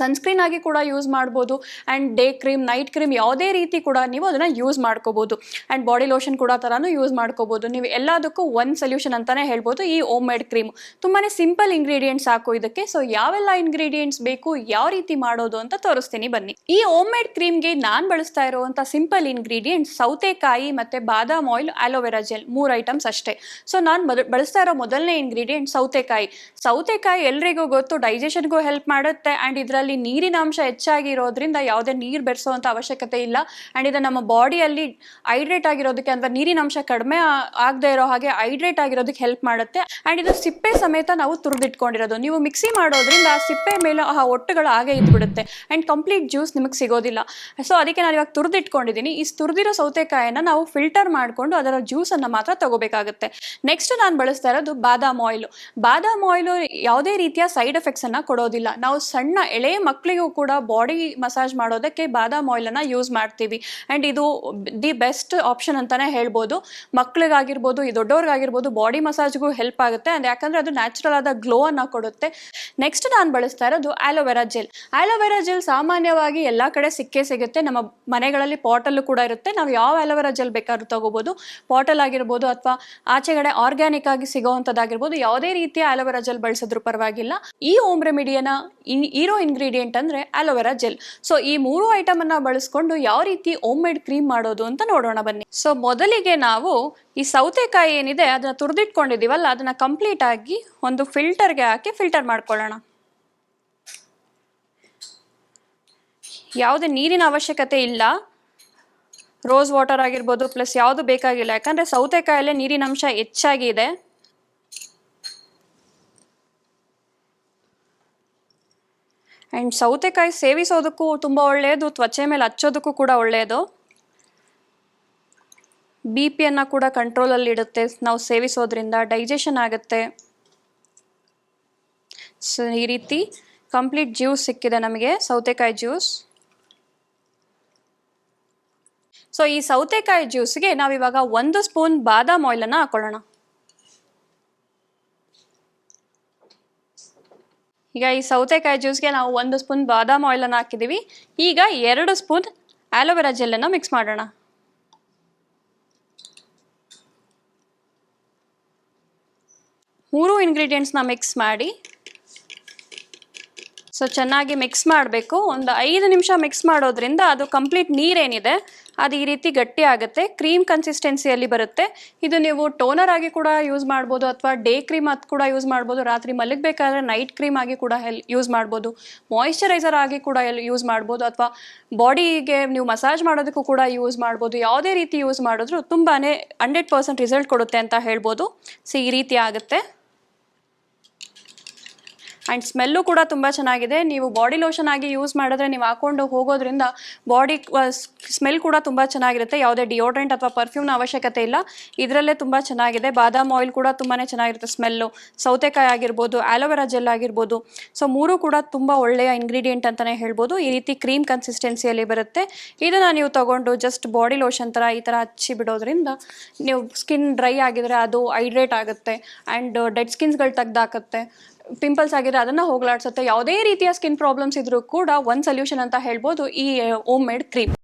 Sunscreen ಆಗಿ ಕೂಡ use ಮಾಡ್ಬೋದು and day cream night cream ಯಾವುದೇ ರೀತಿ ಕೂಡ ನೀವು ಅದನ್ನು ಯೂಸ್ ಮಾಡ್ಕೋಬೋದು. ಆ್ಯಂಡ್ ಬಾಡಿ ಲೋಷನ್ ಕೂಡ ಥರನೂ ಯೂಸ್ ಮಾಡ್ಕೋಬೋದು. ನೀವು ಎಲ್ಲದಕ್ಕೂ ಒಂದು ಸೊಲ್ಯೂಷನ್ ಅಂತಲೇ ಹೇಳ್ಬೋದು. ಈ ಓಮ್ ಮೇಡ್ ಕ್ರೀಮ್ ತುಂಬಾ ಸಿಂಪಲ್ ಇಂಗ್ರೀಡಿಯೆಂಟ್ಸ್ ಸಾಕು ಇದಕ್ಕೆ. ಸೊ ಯಾವೆಲ್ಲ ಇಂಗ್ರೀಡಿಯೆಂಟ್ಸ್ ಬೇಕು, ಯಾವ ರೀತಿ ಮಾಡೋದು ಅಂತ ತೋರಿಸ್ತೀನಿ ಬನ್ನಿ. ಈ ಓಮ್ ಮೇಡ್ ಕ್ರೀಮ್ಗೆ ನಾನು ಬಳಸ್ತಾ ಇರುವಂಥ ಸಿಂಪಲ್ ಇಂಗ್ರೀಡಿಯೆಂಟ್ಸ್ ಸೌತೆಕಾಯಿ ಮತ್ತು ಬಾದಾಮ್ ಆಯಿಲ್ ಆಲೋವೆರಾ ಜೆಲ್ ಮೂರು ಐಟಮ್ಸ್ ಅಷ್ಟೇ. ಸೊ ನಾನು ಬಳಸ್ತಾ ಇರೋ ಮೊದಲನೇ ಇಂಗ್ರೀಡಿಯೆಂಟ್ ಸೌತೆಕಾಯಿ. ಸೌತೆಕಾಯಿ ಎಲ್ರಿಗೂ ಗೊತ್ತು ಡೈಜೆಷನ್ಗೂ ಹೆಲ್ಪ್ ಮಾಡುತ್ತೆ. ಆ್ಯಂಡ್ ಇದರಲ್ಲಿ ನೀರಿನ ಅಂಶ ಹೆಚ್ಚಾಗಿರೋದ್ರಿಂದ ಯಾವುದೇ ನೀರು ಬೆರೆಸುವಂಥ ಅವಶ್ಯಕತೆ ಇಲ್ಲ. ಆ್ಯಂಡ್ ಇದು ನಮ್ಮ ಬಾಡಿಯಲ್ಲಿ ಹೈಡ್ರೇಟ್ ಆಗಿರೋದಕ್ಕೆ ಅಂದರೆ ನೀರಿನ ಅಂಶ ಕಡಿಮೆ ಆಗದೆ ಇರೋ ಹಾಗೆ ಹೈಡ್ರೇಟ್ ಆಗಿರೋದಕ್ಕೆ ಹೆಲ್ಪ್ ಮಾಡುತ್ತೆ. ಆ್ಯಂಡ್ ಇದು ಸಿಪ್ಪೆ ಸಮೇತ ನಾವು ತುರಿದಿಟ್ಕೊಂಡಿರೋದು. ನೀವು ಮಿಕ್ಸಿ ಮಾಡೋದ್ರಿಂದ ಆ ಸಿಪ್ಪೆ ಮೇಲೆ ಆ ಒಟ್ಟುಗಳು ಹಾಗೆ ಇದ್ಬಿಡುತ್ತೆ. ಆ್ಯಂಡ್ ಕಂಪ್ಲೀಟ್ ಜ್ಯೂಸ್ ನಿಮಗೆ ಸಿಗೋದಿಲ್ಲ. ಸೊ ಅದಕ್ಕೆ ನಾನು ಇವಾಗ ತುರಿದಿಟ್ಕೊಂಡಿದ್ದೀನಿ ಈ ತುರಿದಿರೋ ಸೌತೆಕಾಯಿನ ನಾವು ಫಿಲ್ಟರ್ ಮಾಡಿಕೊಂಡು ಅದರ ಜ್ಯೂಸನ್ನು ಮಾತ್ರ ತಗೋಬೇಕಾಗುತ್ತೆ. ನೆಕ್ಸ್ಟ್ ನಾನು ಬಳಸ್ತಾ ಇರೋದು ಬಾದಾಮ್ ಆಯಿಲು ಬಾದಾಮ್ ಆಯಿಲು ಯಾವುದೇ ರೀತಿಯ ಸೈಡ್ ಎಫೆಕ್ಟ್ಸನ್ನು ಕೊಡೋದಿಲ್ಲ. ನಾವು ಸಣ್ಣ ಎಳೆ ಮಕ್ಕಳಿಗೂ ಕೂಡ ಬಾಡಿ ಮಸಾಜ್ ಮಾಡೋದಕ್ಕೆ ಬಾದಾಮ್ ಆಯಿಲನ್ನು ಯೂಸ್ ಮಾಡ್ತೀವಿ. ಅಂಡ್ ಇದು ದಿ ಬೆಸ್ಟ್ ಆಪ್ಷನ್ ಅಂತಾನೆ ಹೇಳ್ಬೋದು. ಮಕ್ಕಳಿಗಾಗಿರ್ಬೋದು ಈ ದೊಡ್ಡವ್ರಿಗಾಗಿರ್ಬೋದು ಬಾಡಿ ಮಸಾಜ್ಗೂ ಹೆಲ್ಪ್ ಆಗುತ್ತೆ. ಅಂಡ್ ಯಾಕಂದ್ರೆ ಅದು ನ್ಯಾಚುರಲ್ ಆದ ಗ್ಲೋ ಅನ್ನ ಕೊಡುತ್ತೆ. ನೆಕ್ಸ್ಟ್ ನಾನು ಬಳಸ್ತಾ ಇರೋದು ಆಲೋವೆರಾ ಜೆಲ್ ಆಲೋವೆರಾ ಜೆಲ್ ಸಾಮಾನ್ಯವಾಗಿ ಎಲ್ಲ ಕಡೆ ಸಿಕ್ಕೇ ಸಿಗುತ್ತೆ. ನಮ್ಮ ಮನೆಗಳಲ್ಲಿ ಪಾಟಲ್ಲೂ ಕೂಡ ಇರುತ್ತೆ. ನಾವು ಯಾವ ಆಲೋವೆರಾ ಜೆಲ್ ಬೇಕಾದ್ರೂ ತಗೋಬೋದು. ಪಾಟಲ್ ಆಗಿರ್ಬೋದು ಅಥವಾ ಆಚೆಗಡೆ ಆರ್ಗ್ಯಾನಿಕ್ ಆಗಿ ಸಿಗೋವಂಥದ್ದಾಗಿರ್ಬೋದು. ಯಾವುದೇ ರೀತಿಯ ಆಲೋವೆರಾ ಜೆಲ್ ಬಳಸಿದ್ರು ಪರವಾಗಿಲ್ಲ. ಈ ಓಮ್ ರೆಮಿಡಿಯನ್ನ ಇನ್ ಇರೋ ಇಂಗ್ರೀಡಿಯೆಂಟ್ ಅಂದರೆ ಅಲೋವೆರಾ ಜೆಲ್ ಸೊ ಈ ಮೂರು ಐಟಮನ್ನು ಬಳಸ್ಕೊಂಡು ಯಾವ ರೀತಿ ಓಮ್ ಮೇಡ್ ಕ್ರೀಮ್ ಮಾಡೋದು ಅಂತ ನೋಡೋಣ ಬನ್ನಿ. ಸೊ ಮೊದಲಿಗೆ ನಾವು ಈ ಸೌತೆಕಾಯಿ ಏನಿದೆ ಅದನ್ನ ತುರಿದಿಟ್ಕೊಂಡಿದ್ದೀವಲ್ಲ, ಅದನ್ನ ಕಂಪ್ಲೀಟ್ ಆಗಿ ಒಂದು ಫಿಲ್ಟರ್ಗೆ ಹಾಕಿ ಫಿಲ್ಟರ್ ಮಾಡ್ಕೊಳ್ಳೋಣ. ಯಾವುದೇ ನೀರಿನ ಅವಶ್ಯಕತೆ ಇಲ್ಲ ರೋಸ್ ವಾಟರ್ ಆಗಿರ್ಬೋದು ಪ್ಲಸ್ ಯಾವುದು ಬೇಕಾಗಿಲ್ಲ. ಯಾಕಂದರೆ ಸೌತೆಕಾಯಲ್ಲೇ ನೀರಿನ ಅಂಶ ಹೆಚ್ಚಾಗಿದೆ ಆ್ಯಂಡ್ ಸೌತೆಕಾಯಿ ಸೇವಿಸೋದಕ್ಕೂ ತುಂಬ ಒಳ್ಳೆಯದು ತ್ವಚೆ ಮೇಲೆ ಹಚ್ಚೋದಕ್ಕೂ ಕೂಡ ಒಳ್ಳೆಯದು ಬಿ ಪಿಯನ್ನು ಕೂಡ ಕಂಟ್ರೋಲಲ್ಲಿ ಇಡುತ್ತೆ, ನಾವು ಸೇವಿಸೋದ್ರಿಂದ ಡೈಜೆಷನ್ ಆಗುತ್ತೆ. ಸೊ ಈ ರೀತಿ ಕಂಪ್ಲೀಟ್ ಜ್ಯೂಸ್ ಸಿಕ್ಕಿದೆ ನಮಗೆ, ಸೌತೆಕಾಯಿ ಜ್ಯೂಸ್ ಸೊ ಈ ಸೌತೆಕಾಯಿ ಜ್ಯೂಸ್ಗೆ ನಾವಿವಾಗ ಒಂದು ಸ್ಪೂನ್ ಬಾದಾಮ್ ಆಯಿಲನ್ನು ಹಾಕೊಳ್ಳೋಣ. ಈಗ ಈ ಸೌತೆಕಾಯಿ ಜ್ಯೂಸ್ಗೆ ನಾವು ಒಂದು ಸ್ಪೂನ್ ಬಾದಾಮ್ ಆಯಿಲನ್ನು ಹಾಕಿದ್ದೀವಿ. ಈಗ ಎರಡು ಸ್ಪೂನ್ ಆಲೋವೆರಾ ಜೆಲ್ಲನ್ನು ಮಿಕ್ಸ್ ಮಾಡೋಣ. ಮೂರು ಇಂಗ್ರೀಡಿಯೆಂಟ್ಸ್ನ ಮಿಕ್ಸ್ ಮಾಡಿ ಸೊ ಚೆನ್ನಾಗಿ ಮಿಕ್ಸ್ ಮಾಡಬೇಕು. ಒಂದು ಐದು ನಿಮಿಷ ಮಿಕ್ಸ್ ಮಾಡೋದ್ರಿಂದ ಅದು ಕಂಪ್ಲೀಟ್ ನೀರೇನಿದೆ, ಅದು ಈ ರೀತಿ ಗಟ್ಟಿ ಆಗುತ್ತೆ ಕ್ರೀಮ್ ಕನ್ಸಿಸ್ಟೆನ್ಸಿಯಲ್ಲಿ ಬರುತ್ತೆ. ಇದು ನೀವು ಟೋನರ್ ಆಗಿ ಕೂಡ ಯೂಸ್ ಮಾಡ್ಬೋದು ಅಥವಾ ಡೇ ಕ್ರೀಮ್ ಅದು ಕೂಡ ಯೂಸ್ ಮಾಡ್ಬೋದು. ರಾತ್ರಿ ಮಲಗಬೇಕಾದ್ರೆ ನೈಟ್ ಕ್ರೀಮ್ ಆಗಿ ಕೂಡ ಹೆಲ್ ಯೂಸ್ ಮಾಡ್ಬೋದು. ಮಾಯಿಶ್ಚರೈಸರ್ ಆಗಿ ಕೂಡ ಎಲ್ಲಿ ಯೂಸ್ ಮಾಡ್ಬೋದು ಅಥವಾ ಬಾಡಿಗೆ ನೀವು ಮಸಾಜ್ ಮಾಡೋದಕ್ಕೂ ಕೂಡ ಯೂಸ್ ಮಾಡ್ಬೋದು. ಯಾವುದೇ ರೀತಿ ಯೂಸ್ ಮಾಡಿದ್ರು ತುಂಬಾ ಹಂಡ್ರೆಡ್ ಪರ್ಸೆಂಟ್ ರಿಸಲ್ಟ್ ಕೊಡುತ್ತೆ ಅಂತ ಹೇಳ್ಬೋದು. ಸೊ ಈ ರೀತಿ ಆಗುತ್ತೆ. ಆ್ಯಂಡ್ ಸ್ಮೆಲ್ಲು ಕೂಡ ತುಂಬ ಚೆನ್ನಾಗಿದೆ. ನೀವು ಬಾಡಿ ಲೋಷನ್ ಆಗಿ ಯೂಸ್ ಮಾಡಿದ್ರೆ ನೀವು ಹಾಕೊಂಡು ಹೋಗೋದ್ರಿಂದ ಬಾಡಿ ಸ್ಮೆಲ್ ಕೂಡ ತುಂಬ ಚೆನ್ನಾಗಿರುತ್ತೆ. ಯಾವುದೇ ಡಿಯೋಡ್ರೆಂಟ್ ಅಥವಾ ಪರ್ಫ್ಯೂಮ್ನ ಅವಶ್ಯಕತೆ ಇಲ್ಲ. ಇದರಲ್ಲೇ ತುಂಬ ಚೆನ್ನಾಗಿದೆ. ಬಾದಾಮ್ ಆಯಿಲ್ ಕೂಡ ತುಂಬಾ ಚೆನ್ನಾಗಿರುತ್ತೆ ಸ್ಮೆಲ್ಲು ಸೌತೆಕಾಯಿ ಆಗಿರ್ಬೋದು ಆಲೋವೆರಾ ಜೆಲ್ ಆಗಿರ್ಬೋದು. ಸೊ ಮೂರು ಕೂಡ ತುಂಬ ಒಳ್ಳೆಯ ಇಂಗ್ರೀಡಿಯೆಂಟ್ ಅಂತಲೇ ಹೇಳ್ಬೋದು. ಈ ರೀತಿ ಕ್ರೀಮ್ ಕನ್ಸಿಸ್ಟೆನ್ಸಿಯಲ್ಲಿ ಬರುತ್ತೆ. ಇದನ್ನು ನೀವು ತಗೊಂಡು ಜಸ್ಟ್ ಬಾಡಿ ಲೋಷನ್ ಥರ ಈ ಥರ ಹಚ್ಚಿ ಬಿಡೋದ್ರಿಂದ ನೀವು ಸ್ಕಿನ್ ಡ್ರೈ ಆಗಿದ್ರೆ ಅದು ಹೈಡ್ರೇಟ್ ಆಗುತ್ತೆ. ಆ್ಯಂಡ್ ಡೆಡ್ ಸ್ಕಿನ್ಸ್ಗಳು ತೆಗ್ದಾಕತ್ತೆ. ಪಿಂಪಲ್ಸ್ ಆಗಿದ್ರೆ ಅದನ್ನು ಹೋಗ್ಲಾಡ್ಸುತ್ತೆ. ಯಾವುದೇ ರೀತಿಯ ಸ್ಕಿನ್ ಪ್ರಾಬ್ಲಮ್ಸ್ ಇದ್ರೂ ಕೂಡ ಒಂದು ಸೊಲ್ಯೂಷನ್ ಅಂತ ಹೇಳ್ಬೋದು ಈ ಓಮ್ ಮೇಡ್ ಕ್ರೀಮ್